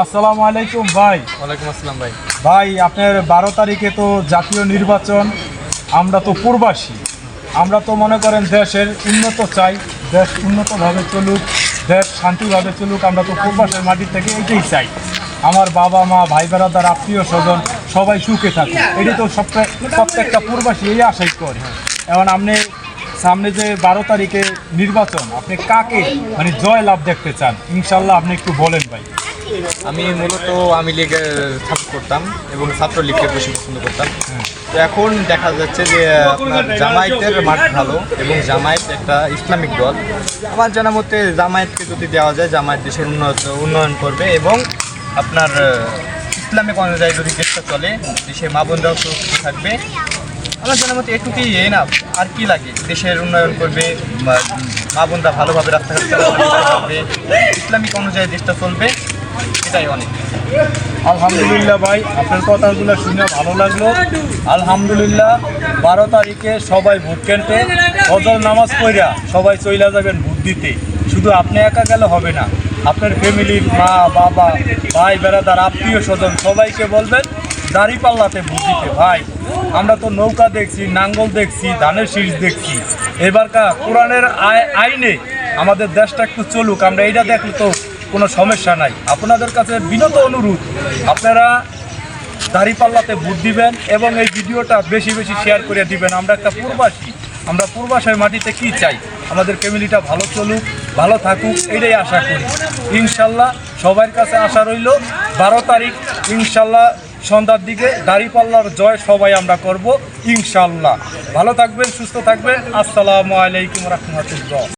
আসসালামু আলাইকুম ভাই। ওয়ালাইকুম আসসালাম ভাই। ভাই আপনার বারো তারিখে তো জাতীয় নির্বাচন আমরা তো পূর্বাসী আমরা তো মনে করেন দেশের উন্নত চাই দেশ উন্নতভাবে চলুক দেশ শান্তিভাবে চলুক আমরা তো পূর্বাসের মাটির থেকে এটাই চাই। আমার বাবা মা ভাই বেড়াদার আত্মীয় স্বজন সবাই সুখে থাকে এটি তো সবটা প্রত্যেকটা পূর্বাসী এই আশাই করে। এখন আপনি সামনে যে বারো তারিখে নির্বাচন আপনি কাকে মানে জয় লাভ দেখতে চান? ইনশাল্লাহ আপনি একটু বলেন ভাই। আমি মূলত আমি লীগের ছাত্র করতাম এবং ছাত্রলীগকে বেশি পছন্দ করতাম। তো এখন দেখা যাচ্ছে যে আপনার জামায়াতের মাঠ ভালো এবং জামায়াত একটা ইসলামিক দল। আমার জানা মতে জামায়াতকে যদি দেওয়া যায়, জামায়াত দেশের উন্নত, উন্নয়ন করবে এবং আপনার ইসলামিক অনুযায়ী যদি দেশটা চলে দেশের মা বোনরাও সুরক্ষিত থাকবে। আমার জানার মতে এটুকুই এই না আর কি লাগে? দেশের উন্নয়ন করবে মা- বোনরা ভালোভাবে রাস্তাঘাট করতে ইসলামিক অনুযায়ী দেশটা চলবে। এটাই অনেক। আলহামদুলিল্লাহ ভাই, আপনার কথাগুলো শুনে ভালো লাগল। আলহামদুলিল্লাহ, বারো তারিখে সবাই ভোট কেন্দ্রে, ফজর নামাজ পড়া সবাই চইলা যাবেন ভোট দিতে। শুধু আপনি একা গেলে হবে না, আপনার ফ্যামিলির মা, বাবা, ভাই, বেড়াদার আত্মীয় স্বজন সবাইকে বলবেন দাড়ি পাল্লাতে দিতে ভাই। আমরা তো নৌকা দেখছি, নাঙ্গল দেখছি, ধানের শীষ দেখছি। এবারকার কোরআনের আই- আইনে আমাদের দেশটা একটু চলুক, আমরা এইটা দেখলে তো কোনো সমস্যা নাই। আপনাদের কাছে বিনত অনুরোধ, আপনারা দাঁড়িপাল্লাতে ভোট দিবেন এবং এই ভিডিওটা বেশি বেশি শেয়ার করে দিবেন। আমরা একটা পূর্বাসী আমরা পূর্বাসের মাটিতে কি চাই? আমাদের ফ্যামিলিটা ভালো চলুক, ভালো থাকুক এটাই আশা করি। ইনশাল্লাহ সবার কাছে আশা রইল, বারো তারিখ, ইনশাল্লাহ সন্ধ্যার দিকে দাড়িপাল্লার জয় সবাই আমরা করব ইনশাল্লাহ ভালো থাকবেন, সুস্থ থাকবেন। আসসালামু আলাইকুম রহমতুল্লাহ।